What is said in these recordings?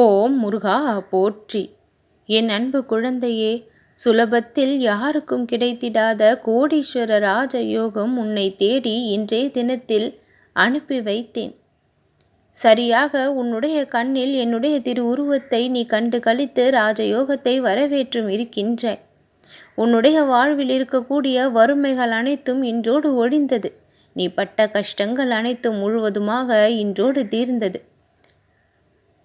ஓம் முருகா போற்றி. என் அன்பு குழந்தையே சுலபத்தில் யாருக்கும் கிடைத்திடாத கோடீஸ்வர ராஜ யோகம் உன்னை தேடி இன்றைய தினத்தில் அனுப்பி வைத்தேன். சரியாக உன்னுடைய கண்ணில் என்னுடைய திரு உருவத்தை நீ கண்டு கழித்து ராஜயோகத்தை வரவேற்றும் இருக்கின்றாய் உன்னுடைய வாழ்வில் இருக்கக்கூடிய வறுமைகள் அனைத்தும் இன்றோடு ஒழிந்தது. நீ பட்ட கஷ்டங்கள் அனைத்தும் முழுவதுமாக இன்றோடு தீர்ந்தது.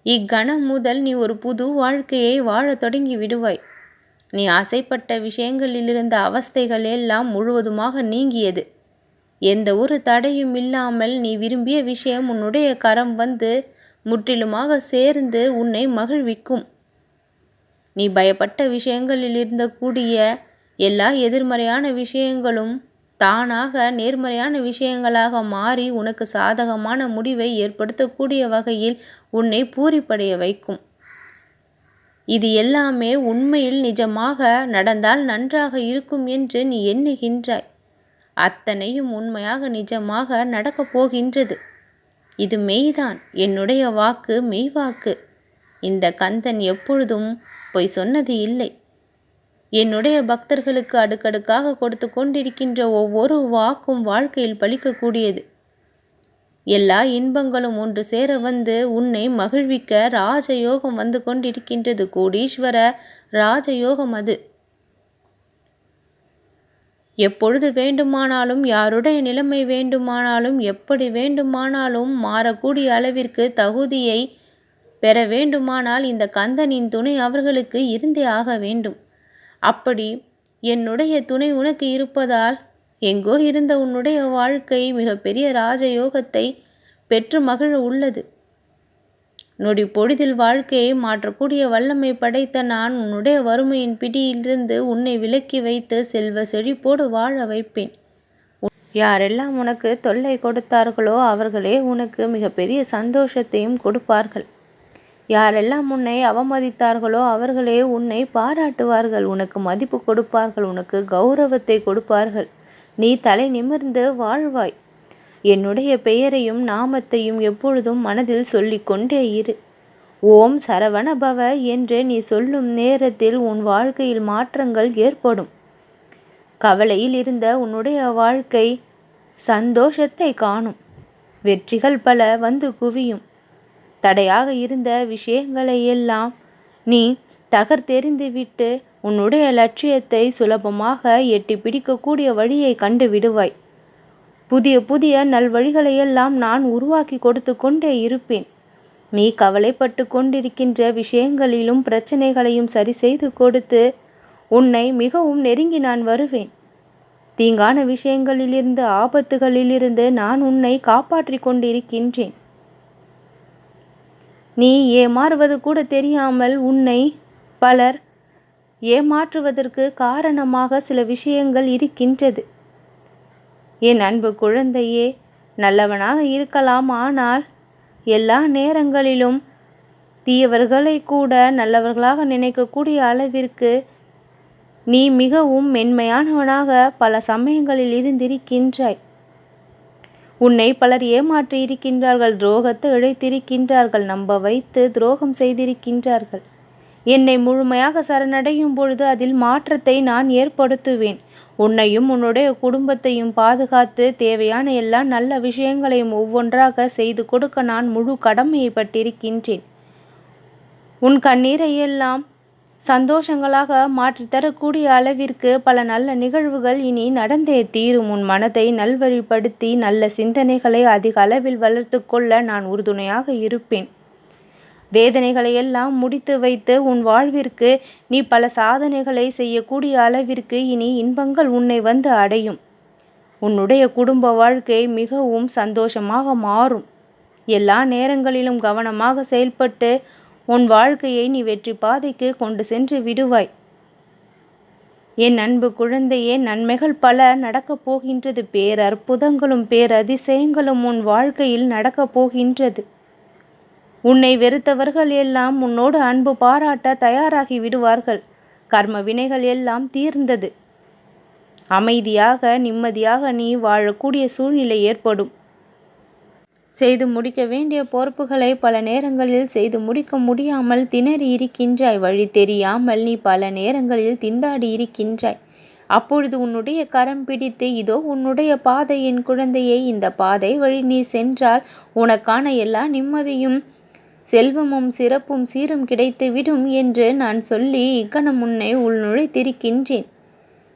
இக்கணம் முதல் நீ ஒரு புது வாழ்க்கையை வாழத் தொடங்கி விடுவாய். நீ ஆசைப்பட்ட விஷயங்களிலிருந்த அவஸ்தைகள் எல்லாம் முழுவதுமாக நீங்கியது. எந்த ஒரு தடையும் இல்லாமல் நீ விரும்பிய விஷயம் உன்னுடைய கரம் வந்து முற்றிலுமாக சேர்ந்து உன்னை மகிழ்விக்கும். நீ பயப்பட்ட விஷயங்களில் இருந்த கூடிய எல்லா எதிர்மறையான விஷயங்களும் தானாக நேர்மறையான விஷயங்களாக மாறி உனக்கு சாதகமான முடிவை ஏற்படுத்தக்கூடிய வகையில் உன்னை பூரிப்படைய வைக்கும். இது எல்லாமே உண்மையில் நிஜமாக நடந்தால் நன்றாக இருக்கும் என்று நீ எண்ணுகின்றாய். அத்தனையும் உண்மையாக நிஜமாக நடக்கப் போகின்றது. இது மெய்தான். என்னுடைய வாக்கு மெய்வாக்கு. இந்த கந்தன் எப்பொழுதும் பொய் சொன்னது இல்லை. என்னுடைய பக்தர்களுக்கு அடுக்கடுக்காக கொடுத்து கொண்டிருக்கின்ற ஒவ்வொரு வாக்கும் வாழ்க்கையில் பலிக்கக்கூடியது. எல்லா இன்பங்களும் ஒன்று சேர வந்து உன்னை மகிழ்விக்க ராஜயோகம் வந்து கொண்டிருக்கின்றது கோடீஸ்வர ராஜயோகம் அது. எப்பொழுது வேண்டுமானாலும் யாருடைய நிலைமை வேண்டுமானாலும் எப்படி வேண்டுமானாலும் மாறக்கூடிய அளவிற்கு தகுதியை பெற வேண்டுமானால் இந்த கந்தனின் துணை அவர்களுக்கு இருந்தே ஆக வேண்டும். அப்படி என்னுடைய துணை உனக்கு இருப்பதால் எங்கோ இருந்த உன்னுடைய வாழ்க்கை மிகப்பெரிய ராஜயோகத்தை பெற்று மகிழ உள்ளது. நொடி பொழுதில் வாழ்க்கையை மாற்றக்கூடிய வல்லமை படைத்த நான் உன்னுடைய வறுமையின் பிடியிலிருந்து உன்னை விலக்கி வைத்து செல்வ செழிப்போடு வாழ வைப்பேன். யாரெல்லாம் உனக்கு தொல்லை கொடுத்தார்களோ அவர்களே உனக்கு மிகப்பெரிய சந்தோஷத்தையும் கொடுப்பார்கள். யாரெல்லாம் உன்னை அவமதித்தார்களோ அவர்களே உன்னை பாராட்டுவார்கள். உனக்கு மதிப்பு கொடுப்பார்கள். உனக்கு கௌரவத்தை கொடுப்பார்கள். நீ தலை நிமிர்ந்து வாழ்வாய். என்னுடைய பெயரையும் நாமத்தையும் எப்பொழுதும் மனதில் சொல்லிக்கொண்டே இரு. ஓம் சரவண பவ என்று நீ சொல்லும் நேரத்தில் உன் வாழ்க்கையில் மாற்றங்கள் ஏற்படும். கவலையில் இருந்த உன்னுடைய வாழ்க்கை சந்தோஷத்தை காணும். வெற்றிகள் பல வந்து குவியும். தடையாக இருந்த விஷயங்களை எல்லாம் நீ தகர்த்தெறிந்துவிட்டு உன்னுடைய லட்சியத்தை சுலபமாக எட்டி பிடிக்கக்கூடிய வழியை கண்டு விடுவாய். புதிய புதிய நல்வழிகளையெல்லாம் நான் உருவாக்கி கொடுத்து கொண்டே இருப்பேன். நீ கவலைப்பட்டு கொண்டிருக்கின்ற விஷயங்களிலும் பிரச்சனைகளையும் சரி செய்து கொடுத்து உன்னை மிகவும் நெருங்கி நான் வருவேன். தீங்கான விஷயங்களிலிருந்து ஆபத்துகளிலிருந்து நான் உன்னை காப்பாற்றி கொண்டிருக்கின்றேன். நீ ஏமாறுவது கூட தெரியாமல் உன்னை பலர் ஏமாற்றுவதற்கு காரணமாக சில விஷயங்கள் இருக்கின்றது. என் அன்பு குழந்தையே நல்லவனாக இருக்கலாம் ஆனால் எல்லா நேரங்களிலும் தீயவர்களை கூட நல்லவர்களாக நினைக்கக்கூடிய அளவிற்கு நீ மிகவும் மென்மையானவனாக பல சமயங்களில் இருந்திருக்கின்றாய். உன்னை பலர் ஏமாற்றி இருக்கின்றார்கள் துரோகத்தை இழைத்திருக்கின்றார்கள் நம்ப வைத்து துரோகம் செய்திருக்கின்றார்கள். என்னை முழுமையாக சரணடையும் பொழுது அதில் மாற்றத்தை நான் ஏற்படுத்துவேன். உன்னையும் உன்னுடைய குடும்பத்தையும் பாதுகாத்து தேவையான எல்லா நல்ல விஷயங்களையும் ஒவ்வொன்றாக செய்து கொடுக்க நான் முழு கடமையைப்பட்டிருக்கின்றேன் உன் கண்ணீரை எல்லாம் சந்தோஷங்களாக மாற்றித்தரக்கூடிய அளவிற்கு பல நல்ல நிகழ்வுகள் இனி நடந்தே தீரும். உன் மனதை நல்வழிப்படுத்தி நல்ல சிந்தனைகளை அதிக அளவில் வளர்த்து கொள்ள நான் உறுதுணையாக இருப்பேன். வேதனைகளை எல்லாம் முடித்து வைத்து உன் வாழ்விற்கு நீ பல சாதனைகளை செய்யக்கூடிய அளவிற்கு இனி இன்பங்கள் உன்னை வந்து அடையும். உன்னுடைய குடும்ப வாழ்க்கை மிகவும் சந்தோஷமாக மாறும். எல்லா நேரங்களிலும் கவனமாக செயல்பட்டு உன் வாழ்க்கையை நீ வெற்றி பாதைக்கு கொண்டு சென்று விடுவாய். என் அன்பு குழந்தையே நன்மைகள் பல நடக்கப் போகின்றது. பேரற்புதங்களும் பேரதிசயங்களும் உன் வாழ்க்கையில் நடக்கப் போகின்றது. உன்னை வெறுத்தவர்கள் எல்லாம் உன்னோடு அன்பு பாராட்ட தயாராகி விடுவார்கள். கர்ம வினைகள் எல்லாம் தீர்ந்தது. அமைதியாக நிம்மதியாக நீ வாழக்கூடிய சூழ்நிலை ஏற்படும். செய்து முடிக்க வேண்டிய பொறுப்புகளை பல நேரங்களில் செய்து முடிக்க முடியாமல் திணறி இருக்கின்றாய். வழி தெரியாமல் நீ பல நேரங்களில் திண்டாடி இருக்கின்றாய். அப்பொழுது உன்னுடைய கரம் பிடித்து இதோ உன்னுடைய பாதை என் குழந்தையை இந்த பாதை வழி நீ சென்றால் உனக்கான எல்லா நிம்மதியும் செல்வமும் சிறப்பும் சீரும் கிடைத்துவிடும் என்று நான் சொல்லி இக்கணம் உன்னை உள்நுழைத்திருக்கின்றேன்.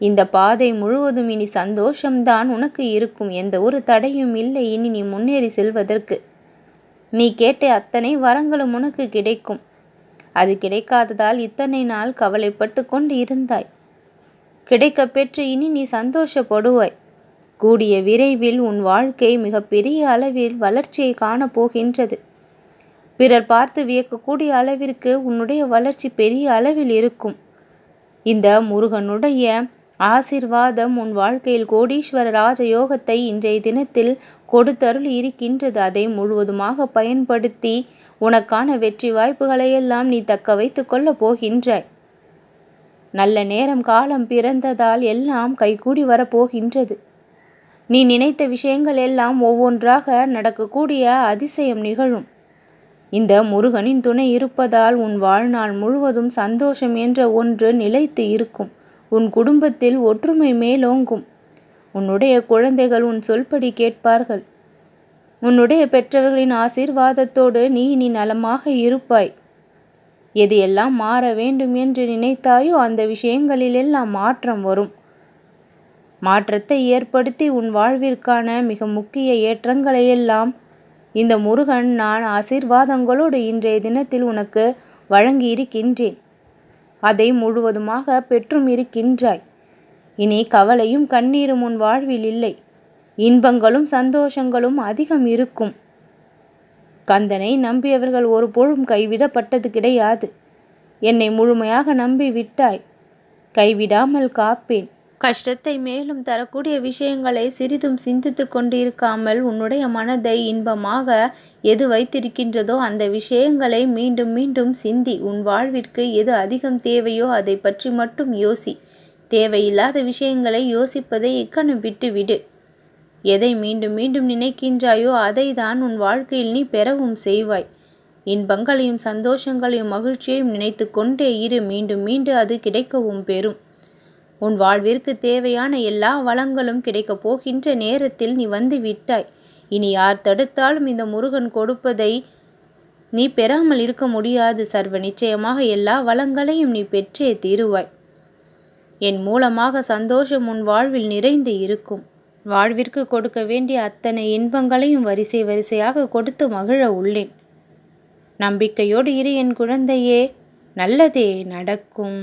இந்த பாதை முழுவதும் இனி சந்தோஷம்தான் உனக்கு இருக்கும். எந்த ஒரு தடையும் இல்லை. இனி நீ முன்னேறி செல்வதற்கு. நீ கேட்ட அத்தனை வரங்களும் உனக்கு கிடைக்கும். அது கிடைக்காததால் இத்தனை நாள் கவலைப்பட்டு கொண்டு இருந்தாய். கிடைக்க பெற்று இனி நீ சந்தோஷப்படுவாய். கூடிய விரைவில் உன் வாழ்க்கை மிகப்பெரிய அளவில் வளர்ச்சியை காணப்போகின்றது. பிறர் பார்த்து வியக்கக்கூடிய அளவிற்கு உன்னுடைய வளர்ச்சி பெரிய அளவில் இருக்கும். இந்த முருகனுடைய ஆசிர்வாதம் உன் வாழ்க்கையில் கோடீஸ்வர ராஜயோகத்தை இன்றைய தினத்தில் கொடுத்தருள் இருக்கின்றது. அதை முழுவதுமாக பயன்படுத்தி உனக்கான வெற்றி வாய்ப்புகளையெல்லாம் நீ தக்க வைத்து கொள்ளப் போகின்றாய். நல்ல நேரம் காலம் பிறந்ததால் எல்லாம் கைகூடி வரப்போகின்றது. நீ நினைத்த விஷயங்கள் எல்லாம் ஒவ்வொன்றாக நடக்கக்கூடிய அதிசயம் நிகழும். இந்த முருகனின் துணை இருப்பதால் உன் வாழ்நாள் முழுவதும் சந்தோஷம் என்ற ஒன்று நிலைத்து இருக்கும். உன் குடும்பத்தில் ஒற்றுமை மேலோங்கும். உன்னுடைய குழந்தைகள் உன் சொல்படி கேட்பார்கள். உன்னுடைய பெற்றவர்களின் ஆசீர்வாதத்தோடு நீ நீ நலமாக இருப்பாய். எது எல்லாம் மாற வேண்டும் என்று நினைத்தாயோ அந்த விஷயங்களிலெல்லாம் மாற்றம் வரும். மாற்றத்தை ஏற்படுத்தி உன் வாழ்விற்கான மிக முக்கிய ஏற்றங்களையெல்லாம் இந்த முருகன் நான் ஆசீர்வாதங்களோடு இன்றைய தினத்தில் உனக்கு வழங்கி இருக்கின்றேன் அதை முழுவதுமாக பெற்றும் இருக்கின்றாய். இனி கவலையும் கண்ணீரும் உன் வாழ்வில் இல்லை. இன்பங்களும் சந்தோஷங்களும் அதிகம் இருக்கும். கந்தனை நம்பியவர்கள் ஒரு பொழும் கைவிடப்பட்டது கிடையாது. என்னை முழுமையாக நம்பி விட்டாய் கைவிடாமல் காப்பேன். கஷ்டத்தை மேலும் தரக்கூடிய விஷயங்களை சிறிதும் சிந்தித்து கொண்டிருக்காமல் உன்னுடைய மனதை இன்பமாக எது வைத்திருக்கின்றதோ அந்த விஷயங்களை மீண்டும் மீண்டும் சிந்தி. உன் வாழ்விற்கு எது அதிகம் தேவையோ அதை பற்றி மட்டும் யோசி. தேவையில்லாத விஷயங்களை யோசிப்பதை இக்கணம் விட்டுவிடு. எதை மீண்டும் மீண்டும் நினைக்கின்றாயோ அதை தான் உன் வாழ்க்கையில் நீ பெறவும் செய்வாய். இன்பங்களையும் சந்தோஷங்களையும் மகிழ்ச்சியையும் நினைத்து கொண்டே இரு. மீண்டும் மீண்டும் அது கிடைக்கவும் பெறும். உன் வாழ்விற்கு தேவையான எல்லா வளங்களும் கிடைக்கப் போகின்ற நேரத்தில் நீ வந்து விட்டாய். இனி யார் தடுத்தாலும் இந்த முருகன் கொடுப்பதை நீ பெறாமல் இருக்க முடியாது. சர்வ நிச்சயமாக எல்லா வளங்களையும் நீ பெற்றே தீருவாய். என் மூலமாக சந்தோஷம் உன் வாழ்வில் நிறைந்து இருக்கும். வாழ்விற்கு கொடுக்க வேண்டிய அத்தனை இன்பங்களையும் வரிசை வரிசையாக கொடுத்து மகிழ உள்ளேன். நம்பிக்கையோடு இரு என் குழந்தையே நல்லதே நடக்கும்.